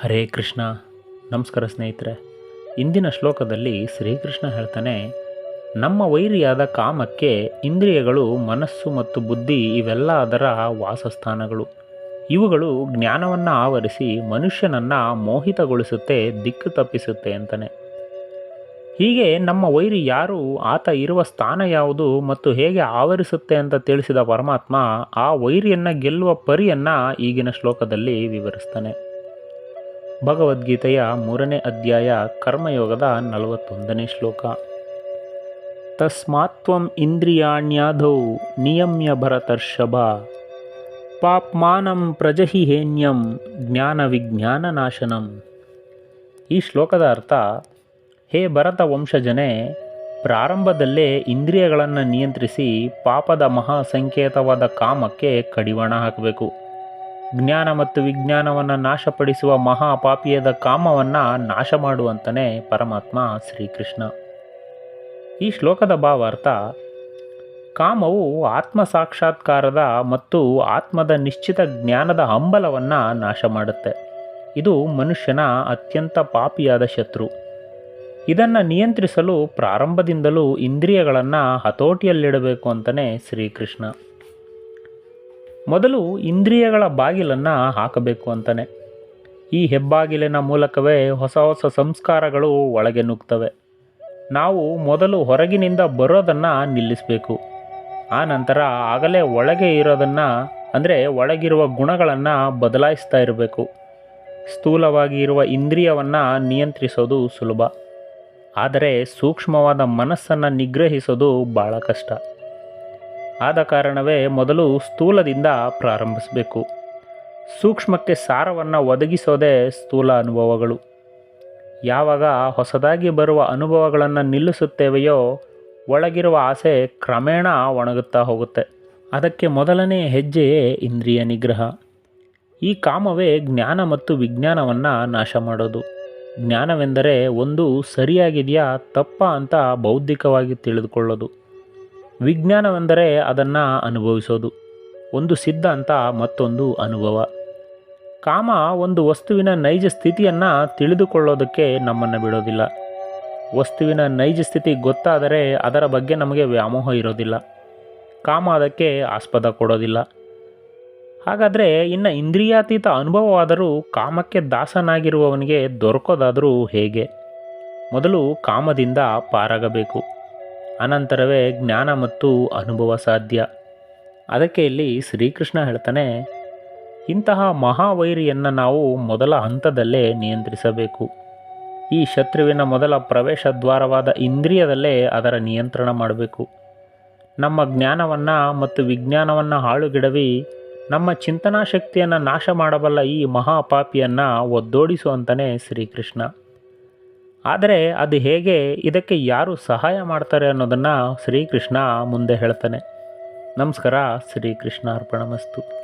ಹರೇ ಕೃಷ್ಣ. ನಮಸ್ಕಾರ ಸ್ನೇಹಿತರೆ. ಇಂದಿನ ಶ್ಲೋಕದಲ್ಲಿ ಶ್ರೀಕೃಷ್ಣ ಹೇಳ್ತಾನೆ, ನಮ್ಮ ವೈರಿಯಾದ ಕಾಮಕ್ಕೆ ಇಂದ್ರಿಯಗಳು, ಮನಸ್ಸು ಮತ್ತು ಬುದ್ಧಿ ಇವೆಲ್ಲ ಅದರ ವಾಸಸ್ಥಾನಗಳು. ಇವುಗಳು ಜ್ಞಾನವನ್ನು ಆವರಿಸಿ ಮನುಷ್ಯನನ್ನು ಮೋಹಿತಗೊಳಿಸುತ್ತೆ, ದಿಕ್ಕು ತಪ್ಪಿಸುತ್ತೆ ಅಂತಾನೆ. ಹೀಗೆ ನಮ್ಮ ವೈರಿ ಯಾರು, ಆತ ಇರುವ ಸ್ಥಾನ ಯಾವುದು ಮತ್ತು ಹೇಗೆ ಆವರಿಸುತ್ತೆ ಅಂತ ತಿಳಿಸಿದ ಪರಮಾತ್ಮ ಆ ವೈರಿಯನ್ನು ಗೆಲ್ಲುವ ಪರಿಯನ್ನು ಈಗಿನ ಶ್ಲೋಕದಲ್ಲಿ ವಿವರಿಸ್ತಾನೆ. ಭಗವದ್ಗೀತೆಯ ಮೂರನೇ ಅಧ್ಯಾಯ ಕರ್ಮಯೋಗದ ನಲವತ್ತೊಂದನೇ ಶ್ಲೋಕ. ತಸ್ಮಾತ್ವಂ ಇಂದ್ರಿಯಾಣ್ಯಾಧೌ ನಿಯಮ್ಯ ಭರತರ್ಷಭ. ಪಾಪ್ಮಾನಂ ಪ್ರಜಹಿ ಹೇನ್ಯಂ ಜ್ಞಾನ ವಿಜ್ಞಾನ ನಾಶನಂ ಈ ಶ್ಲೋಕದ ಅರ್ಥ, ಹೇ ಭರತ ವಂಶಜನೇ ಪ್ರಾರಂಭದಲ್ಲೇ ಇಂದ್ರಿಯಗಳನ್ನು ನಿಯಂತ್ರಿಸಿ ಪಾಪದ ಮಹಾ ಸಂಕೇತವಾದ ಕಾಮಕ್ಕೆ ಕಡಿವಾಣ ಹಾಕಬೇಕು. ಜ್ಞಾನ ಮತ್ತು ವಿಜ್ಞಾನವನ್ನು ನಾಶಪಡಿಸುವ ಮಹಾಪಾಪಿಯದ ಕಾಮವನ್ನು ನಾಶ ಮಾಡುವಂತನೇ ಪರಮಾತ್ಮ ಶ್ರೀಕೃಷ್ಣ. ಈ ಶ್ಲೋಕದ ಭಾವಾರ್ಥ, ಕಾಮವು ಆತ್ಮ ಸಾಕ್ಷಾತ್ಕಾರದ ಮತ್ತು ಆತ್ಮದ ನಿಶ್ಚಿತ ಜ್ಞಾನದ ಹಂಬಲವನ್ನು ನಾಶ ಮಾಡುತ್ತೆ. ಇದು ಮನುಷ್ಯನ ಅತ್ಯಂತ ಪಾಪಿಯಾದ ಶತ್ರು. ಇದನ್ನು ನಿಯಂತ್ರಿಸಲು ಪ್ರಾರಂಭದಿಂದಲೂ ಇಂದ್ರಿಯಗಳನ್ನು ಹತೋಟಿಯಲ್ಲಿಡಬೇಕು ಅಂತಲೇ ಶ್ರೀಕೃಷ್ಣ. ಮೊದಲು ಇಂದ್ರಿಯಗಳ ಬಾಗಿಲನ್ನು ಹಾಕಬೇಕು ಅಂತಾನೆ. ಈ ಹೆಬ್ಬಾಗಿಲಿನ ಮೂಲಕವೇ ಹೊಸ ಹೊಸ ಸಂಸ್ಕಾರಗಳು ಒಳಗೆ ನುಗ್ತವೆ. ನಾವು ಮೊದಲು ಹೊರಗಿನಿಂದ ಬರೋದನ್ನು ನಿಲ್ಲಿಸಬೇಕು. ಆ ನಂತರ ಆಗಲೇ ಒಳಗೆ ಇರೋದನ್ನು, ಅಂದರೆ ಒಳಗಿರುವ ಗುಣಗಳನ್ನು ಬದಲಾಯಿಸ್ತಾ ಇರಬೇಕು. ಸ್ಥೂಲವಾಗಿ ಇರುವ ಇಂದ್ರಿಯವನ್ನು ನಿಯಂತ್ರಿಸೋದು ಸುಲಭ. ಆದರೆ ಸೂಕ್ಷ್ಮವಾದ ಮನಸ್ಸನ್ನು ನಿಗ್ರಹಿಸೋದು ಭಾಳ ಕಷ್ಟ. ಆದ ಕಾರಣವೇ ಮೊದಲು ಸ್ಥೂಲದಿಂದ ಪ್ರಾರಂಭಿಸಬೇಕು. ಸೂಕ್ಷ್ಮಕ್ಕೆ ಸಾರವನ್ನು ಒದಗಿಸೋದೇ ಸ್ಥೂಲ ಅನುಭವಗಳು. ಯಾವಾಗ ಹೊಸದಾಗಿ ಬರುವ ಅನುಭವಗಳನ್ನು ನಿಲ್ಲಿಸುತ್ತೇವೆಯೋ ಒಳಗಿರುವ ಆಸೆ ಕ್ರಮೇಣ ಒಣಗುತ್ತಾ ಹೋಗುತ್ತೆ. ಅದಕ್ಕೆ ಮೊದಲನೇ ಹೆಜ್ಜೆಯೇ ಇಂದ್ರಿಯ ನಿಗ್ರಹ. ಈ ಕಾಮವೇ ಜ್ಞಾನ ಮತ್ತು ವಿಜ್ಞಾನವನ್ನು ನಾಶ ಮಾಡೋದು. ಜ್ಞಾನವೆಂದರೆ ಒಂದು ಸರಿಯಾಗಿದೆಯಾ ತಪ್ಪ ಅಂತ ಬೌದ್ಧಿಕವಾಗಿ ತಿಳಿದುಕೊಳ್ಳೋದು. ವಿಜ್ಞಾನವೆಂದರೆ ಅದನ್ನು ಅನುಭವಿಸೋದು. ಒಂದು ಸಿದ್ಧಾಂತ ಮತ್ತೊಂದು ಅನುಭವ. ಕಾಮ ಒಂದು ವಸ್ತುವಿನ ನೈಜ ಸ್ಥಿತಿಯನ್ನು ತಿಳಿದುಕೊಳ್ಳೋದಕ್ಕೆ ನಮ್ಮನ್ನು ಬಿಡೋದಿಲ್ಲ. ವಸ್ತುವಿನ ನೈಜ ಸ್ಥಿತಿ ಗೊತ್ತಾದರೆ ಅದರ ಬಗ್ಗೆ ನಮಗೆ ವ್ಯಾಮೋಹ ಇರೋದಿಲ್ಲ. ಕಾಮ ಅದಕ್ಕೆ ಆಸ್ಪದ ಕೊಡೋದಿಲ್ಲ. ಹಾಗಾದರೆ ಇನ್ನು ಇಂದ್ರಿಯಾತೀತ ಅನುಭವವಾದರೂ ಕಾಮಕ್ಕೆ ದಾಸನಾಗಿರುವವನಿಗೆ ದೊರಕೋದಾದರೂ ಹೇಗೆ? ಮೊದಲು ಕಾಮದಿಂದ ಪಾರಾಗಬೇಕು. ಅನಂತರವೇ ಜ್ಞಾನ ಮತ್ತು ಅನುಭವ ಸಾಧ್ಯ. ಅದಕ್ಕೆ ಇಲ್ಲಿ ಶ್ರೀಕೃಷ್ಣ ಹೇಳ್ತಾನೆ, ಇಂತಹ ಮಹಾವೈರಿಯನ್ನು ನಾವು ಮೊದಲ ಹಂತದಲ್ಲೇ ನಿಯಂತ್ರಿಸಬೇಕು. ಈ ಶತ್ರುವಿನ ಮೊದಲ ಪ್ರವೇಶ ದ್ವಾರವಾದ ಇಂದ್ರಿಯದಲ್ಲೇ ಅದರ ನಿಯಂತ್ರಣ ಮಾಡಬೇಕು. ನಮ್ಮ ಜ್ಞಾನವನ್ನು ಮತ್ತು ವಿಜ್ಞಾನವನ್ನು ಹಾಳುಗಿಡವಿ, ನಮ್ಮ ಚಿಂತನಾ ಶಕ್ತಿಯನ್ನು ನಾಶ ಮಾಡಬಲ್ಲ ಈ ಮಹಾಪಾಪಿಯನ್ನು ಒದ್ದೋಡಿಸುವಂತನೇ ಶ್ರೀಕೃಷ್ಣ. ಆದರೆ ಅದು ಹೇಗೆ ಇದಕ್ಕೆ ಯಾರು ಸಹಾಯ ಮಾಡ್ತಾರೆ ಅನ್ನೋದನ್ನು ಶ್ರೀಕೃಷ್ಣ ಮುಂದೆ ಹೇಳ್ತಾನೆ. ನಮಸ್ಕಾರ ಶ್ರೀಕೃಷ್ಣ ಅರ್ಪಣಮಸ್ತು